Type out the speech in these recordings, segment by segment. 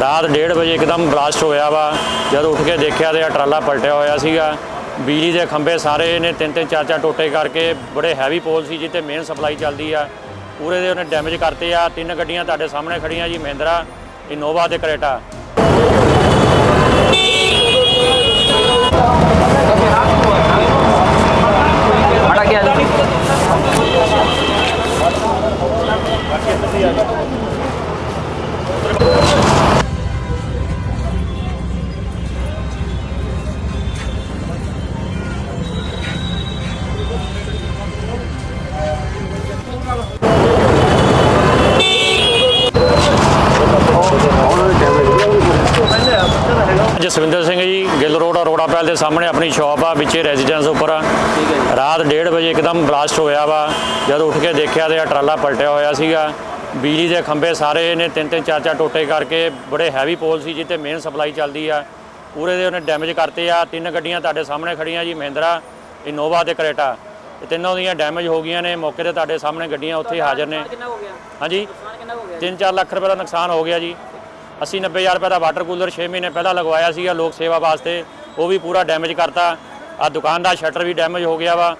ਰਾਤ 1:30 ਵਜੇ ਇੱਕਦਮ ਬਲਾਸਟ ਹੋਇਆ ਵਾ। ਜਦ ਉੱਠ ਕੇ ਦੇਖਿਆ ਤੇ ਆ ਟਰਾਲਾ ਪਲਟਿਆ ਹੋਇਆ ਸੀਗਾ। ਬਿਜਲੀ ਦੇ ਖੰਭੇ ਸਾਰੇ ਨੇ ਤਿੰਨ ਤਿੰਨ ਚਾਰ ਚਾਰ ਟੋਟੇ ਕਰਕੇ ਬੜੇ ਹੈਵੀ ਪੋਲ ਸੀ ਜਿੱਤੇ ਮੇਨ ਸਪਲਾਈ ਚੱਲਦੀ ਆ। ਪੂਰੇ ਦੇ ਉਹਨੇ ਡੈਮੇਜ ਕਰਤੇ ਆ। ਤਿੰਨ ਗੱਡੀਆਂ ਤੁਹਾਡੇ ਸਾਹਮਣੇ ਖੜੀਆਂ ਜੀ, ਮਹਿੰਦਰਾ, ਇਨੋਵਾ ਤੇ ਕਰੇਟਾ। ਮਾੜਾ ਕੀ ਹਾਲ ਜਸਵਿੰਦਰ ਸਿੰਘ ਜੀ ਗਿੱਲ ਰੋਡ ਅਰੋੜਾ ਪੈਲ ਦੇ ਸਾਹਮਣੇ ਆਪਣੀ ਸ਼ਾਪ ਆ ਵਿੱਚੇ ਰੈਜ਼ੀਡੈਂਸ ਉੱਪਰ ਆ। ਰਾਤ 1:30 ਵਜੇ ਇੱਕਦਮ ਬਲਾਸਟ ਹੋਇਆ ਵਾ। ਜਦ ਉੱਠ ਕੇ ਦੇਖਿਆ ਤੇ ਆ ਟਰਾਲਾ ਪਲਟਿਆ ਹੋਇਆ ਸੀਗਾ। ਬਿਜਲੀ ਦੇ ਖੰਭੇ ਸਾਰੇ ਨੇ ਤਿੰਨ ਤਿੰਨ ਚਾਰ ਚਾਰ ਟੋਟੇ ਕਰਕੇ ਬੜੇ ਹੈਵੀ ਪੋਲ ਸੀ ਜਿੱਤੇ ਮੇਨ ਸਪਲਾਈ ਚੱਲਦੀ ਆ। ਪੂਰੇ ਦੇ ਉਹਨੇ ਡੈਮੇਜ ਕਰਤੇ ਆ। ਤਿੰਨ ਗੱਡੀਆਂ ਤੁਹਾਡੇ ਸਾਹਮਣੇ ਖੜੀਆਂ ਜੀ ਮਹਿੰਦਰਾ ਇਨੋਵਾ ਤੇ ਕਰੇਟਾ। ਇਹ ਤਿੰਨੋਂ ਦੀਆਂ ਡੈਮੇਜ ਹੋ ਗਈਆਂ ਨੇ। ਮੌਕੇ ਤੇ ਤੁਹਾਡੇ ਸਾਹਮਣੇ ਗੱਡੀਆਂ ਉੱਥੇ ਹਾਜ਼ਰ ਨੇ। ਹਾਂਜੀ। ਨੁਕਸਾਨ ਕਿੰਨਾ ਹੋ ਗਿਆ? 3-4 ਲੱਖ ਰੁਪਏ ਦਾ ਨੁਕਸਾਨ ਹੋ ਗਿਆ ਜੀ। 80 90000 ਰੁਪਏ ਦਾ ਵਾਟਰ ਕੂਲਰ 6 ਮਹੀਨੇ ਪਹਿਲਾਂ ਲਗਵਾਇਆ ਸੀਗਾ ਲੋਕ ਸੇਵਾ ਵਾਸਤੇ ਉਹ ਵੀ ਪੂਰਾ ਡੈਮੇਜ ਕਰਤਾ। ਆ ਦੁਕਾਨ ਦਾ ਸ਼ਟਰ ਵੀ ਡੈਮੇਜ ਹੋ ਗਿਆ ਵਾ।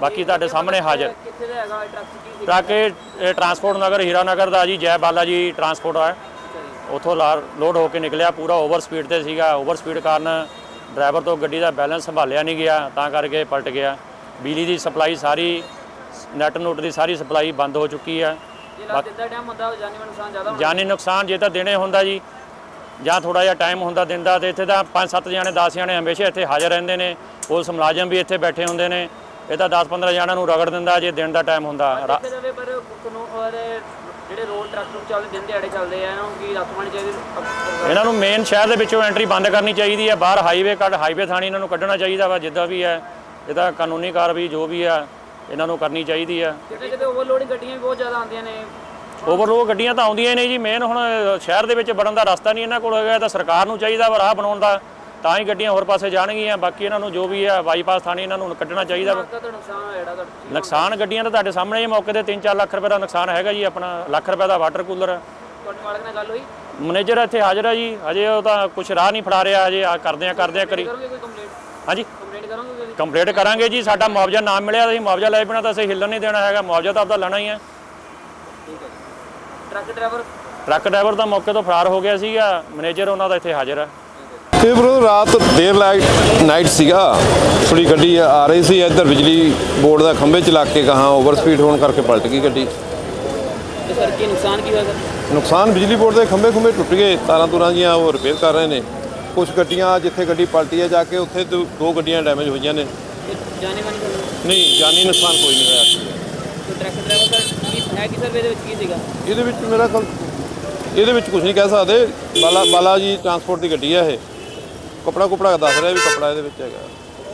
ਬਾਕੀ ਤੁਹਾਡੇ ਸਾਹਮਣੇ ਹਾਜ਼ਰ। ਕਿੱਥੇ ਦਾ ਹੈਗਾ ਟਰੱਕ ਇਹ ਟਰਾਂਸਪੋਰਟ ਨਗਰ ਹੀਰਾ ਨਗਰ ਦਾ ਜੀ ਜੈ ਬਾਲਾ ਜੀ ਟਰਾਂਸਪੋਰਟ ਆ। ਉਥੋਂ ਲੋਡ ਹੋ ਕੇ ਨਿਕਲਿਆ ਪੂਰਾ ਓਵਰ ਸਪੀਡ ਤੇ ਸੀਗਾ। ਓਵਰ ਸਪੀਡ ਕਾਰਨ ਡਰਾਈਵਰ ਤੋਂ ਗੱਡੀ ਦਾ ਬੈਲੈਂਸ ਸੰਭਾਲਿਆ ਨਹੀਂ ਗਿਆ ਤਾਂ ਕਰਕੇ ਪਲਟ ਗਿਆ। ਬਿਜਲੀ ਦੀ ਸਪਲਾਈ ਸਾਰੀ ਨੈਟ ਨੂਟ ਦੀ ਸਾਰੀ ਸਪਲਾਈ ਬੰਦ ਹੋ ਚੁੱਕੀ ਆ। ਜੇ ਹੁੰਦਾ ਤਾਂ ਜਾਨੀ ਨੁਕਸਾਨ ਜ਼ਿਆਦਾ ਹੋਣਾ ਜਾਨੀ ਨੁਕਸਾਨ ਜੇ ਤਾਂ ਦਿਨੇ ਹੁੰਦਾ ਜੀ ਜਾਂ ਥੋੜਾ ਜਿਹਾ ਟਾਈਮ ਹੁੰਦਾ ਦਿਨ ਦਾ ਤੇ ਇੱਥੇ ਤਾਂ 5-7 ਜਣੇ 10 ਜਣੇ ਹਮੇਸ਼ਾ ਇੱਥੇ ਹਾਜ਼ਰ ਰਹਿੰਦੇ ਨੇ। ਪੁਲਿਸ ਮੁਲਾਜ਼ਮ ਵੀ ਇੱਥੇ ਬੈਠੇ ਹੁੰਦੇ ਨੇ। ਇਹ ਤਾਂ 10-15 ਜਣਿਆਂ ਨੂੰ ਰਗੜ ਦਿੰਦਾ ਜੇ ਦਿਨ ਦਾ ਟਾਈਮ ਹੁੰਦਾ। ਰਾ- ਦੇਖਿਆ ਜਾਵੇ ਪਰ ਕਾਨੂੰਨ ਔਰ ਜਿਹੜੇ ਰੋਡ ਟਰੱਕ ਨੂੰ ਚੱਲਦੇ ਦਿਨ ਦਿਹਾੜੇ ਚੱਲਦੇ ਆ ਇਹਨਾਂ ਨੂੰ ਕੀ ਰੱਖਵਾਣੀ ਚਾਹੀਦੀ? ਇਹਨਾਂ ਨੂੰ ਮੇਨ ਸ਼ਹਿਰ ਦੇ ਵਿੱਚੋਂ ਐਂਟਰੀ ਬੰਦ ਕਰਨੀ ਚਾਹੀਦੀ ਹੈ। ਬਾਹਰ ਹਾਈਵੇ ਕੱਢ ਹਾਈਵੇ ਥਾਣੀ ਇਹਨਾਂ ਨੂੰ ਕੱਢਣਾ ਚਾਹੀਦਾ ਵਾ ਜਿੱਦਾਂ ਵੀ ਹੈ। ਇਹਦਾ ਕਾਨੂੰਨੀ ਕਾਰਵਾਈ ਜੋ ਵੀ ਆ ਇਹਨਾਂ ਨੂੰ ਕਰਨੀ ਚਾਹੀਦੀ ਆ। ਕਿਤੇ ਕਿਤੇ ਓਵਰਲੋਡਿੰਗ ਗੱਡੀਆਂ ਵੀ ਬਹੁਤ ਜ਼ਿਆਦਾ ਆਉਂਦੀਆਂ ਨੇ। ਓਵਰਲੋਡ ਗੱਡੀਆਂ ਤਾਂ ਆਉਂਦੀਆਂ ਨੇ ਜੀ ਮੇਨ ਹੁਣ ਸ਼ਹਿਰ ਦੇ ਵਿੱਚ ਵੜਨ ਦਾ ਰਸਤਾ ਨਹੀਂ ਇਹਨਾਂ ਕੋਲ ਹੈਗਾ ਤਾਂ ਸਰਕਾਰ ਨੂੰ ਚਾਹੀਦਾ ਵਾ ਰਾਹ ਬਣਾਉਣ ਦਾ। ਤਾਂ ਹੀ ਗੱਡੀਆਂ ਹੋਰ ਪਾਸੇ ਜਾਣਗੀਆਂ ਬਾਕੀ ਇਹਨਾਂ ਨੂੰ ਜੋ ਵੀ ਆ ਬਾਈਪਾਸ ਥਾਣੀ ਇਹਨਾਂ ਨੂੰ ਕੱਢਣਾ ਚਾਹੀਦਾ ਵਾ। ਨੁਕਸਾਨ ਗੱਡੀਆਂ ਦਾ ਤੁਹਾਡੇ ਸਾਹਮਣੇ ਹੀ ਮੌਕੇ ਤੇ 3-4 ਲੱਖ ਰੁਪਏ ਦਾ ਨੁਕਸਾਨ ਹੈਗਾ ਜੀ ਆਪਣਾ ਲੱਖ ਰੁਪਏ ਦਾ ਵਾਟਰ ਕੂਲਰ ਤੁਹਾਡੇ ਮਾਲਕ ਨਾਲ ਗੱਲ ਹੋਈ? ਮੈਨੇਜਰ ਇੱਥੇ ਹਾਜ਼ਰ ਹੈ ਜੀ ਅਜੇ ਉਹ ਤਾਂ ਕੁਝ ਰਾਹ ਨਹੀਂ ਫੜਾ ਰਿਹਾ ਆ ਕਰਦੇ ਆ ਕਰਦੇ ਆ ਕਰੀ। ਹਾਂਜੀ? ਕਰੋਗੇ ਕੰਪਲੀਟ ਕਰਾਂਗੇ ਜੀ ਸਾਡਾ ਮੁਆਵਜ਼ਾ ਨਾ ਮਿਲਿਆ ਤਾਂ ਅਸੀਂ ਮੁਆਵਜ਼ਾ ਲੈ ਬਿਨਾ ਤਾਂ ਅਸੀਂ ਹਿੱਲਣ ਨਹੀਂ ਦੇਣਾ ਹੈਗਾ ਮੁਆਵਜ਼ਾ ਤਾਂ ਆਪਦਾ ਲੈਣਾ ਹੀ ਹੈ। ਠੀਕ ਹੈ ਟਰੱਕ ਡਰਾਈਵਰ? ਟਰੱਕ ਡਰਾਈਵਰ ਤਾਂ ਮੌਕੇ ਤੋਂ ਫਰਾਰ ਹੋ ਗਿਆ ਸੀਗਾ ਮੈਨੇਜਰ ਉਹਨਾਂ ਦਾ ਇੱਥੇ ਹਾਜ਼ਰ ਹੈ। ਇਹ ਬਰੋ ਰਾਤ ਦੇਰ ਲਾਈਟ ਨਾਈਟ ਸੀਗਾ। ਥੋੜੀ ਗੱਡੀ ਆ ਰਹੀ ਸੀ ਇੱਧਰ ਬਿਜਲੀ ਬੋਰਡ ਦਾ ਖੰਭੇ ਚ ਲੱਗ ਕੇ ਕਹਾ ਓਵਰ ਸਪੀਡ ਹੋਣ ਕਰਕੇ ਪਲਟ ਗਈ ਗੱਡੀ। ਤੇ ਸਰ ਕੀ ਨੁਕਸਾਨ ਕੀ ਹੋਇਆ ਸਰ? ਨੁਕਸਾਨ ਬਿਜਲੀ ਬੋਰਡ ਦੇ ਖੰਭੇ ਖੰਭੇ ਟੁੱਟ ਗਏ ਤਾਰਾਂ ਤੁਰਾਂ ਜੀਆਂ ਉਹ ਰਿਪੇਅਰ ਕਰ ਰਹੇ ਨੇ। ਕੁਝ ਗੱਡੀਆਂ ਜਿੱਥੇ ਗੱਡੀ ਪਲਟੀ ਹੈ ਜਾ ਕੇ ਉੱਥੇ ਦੋ ਦੋ ਗੱਡੀਆਂ ਡੈਮੇਜ ਹੋਈਆਂ ਨੇ। ਜਾਣੇ ਨਹੀਂ? ਜਾਨੀ ਨੁਕਸਾਨ ਕੋਈ ਨਹੀਂ ਹੋਇਆ। ਟਰੱਕ ਡਰਾਈਵਰ ਸਰ ਕੀ ਹੈ ਕਿ ਸਰ ਇਹਦੇ ਵਿੱਚ ਕੀ ਸੀਗਾ? ਇਹਦੇ ਵਿੱਚ ਮੇਰਾ ਖਿਆਲ ਇਹਦੇ ਵਿੱਚ ਕੁਝ ਨਹੀਂ ਕਹਿ ਸਕਦੇ। ਬਾਲਾ ਬਾਲਾ ਜੀ ਟਰਾਂਸਪੋਰਟ ਦੀ ਗੱਡੀ ਹੈ ਇਹ। ਕਪੜਾ ਕੁਪੜਾ ਦੱਸ ਰਿਹਾ ਵੀ ਕਪੜਾ ਇਹਦੇ ਵਿੱਚ ਹੈਗਾ।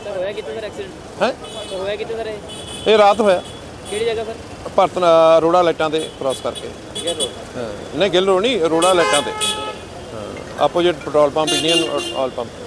ਸਰ ਹੋਇਆ ਕਿੱਥੇ ਸਰ ਐਕਸੀਡੈਂਟ? ਹੈ? ਸਰ ਹੋਇਆ ਕਿੱਥੇ ਸਰ ਇਹ? ਇਹ ਰਾਤ ਹੋਇਆ। ਕਿਹੜੀ ਜਗ੍ਹਾ ਸਰ? ਭਰਤ ਰੋੜਾ ਲਾਈਟਾਂ ਤੇ ਕ੍ਰਾਸ ਕਰਕੇ। ਰੋਡ। ਨਹੀਂ ਗਿੱਲ ਰੋਡ ਨਹੀਂ ਰੋੜਾ ਲਾਈਟਾਂ ਤੇ। Opposite petrol pump Indian oil pump.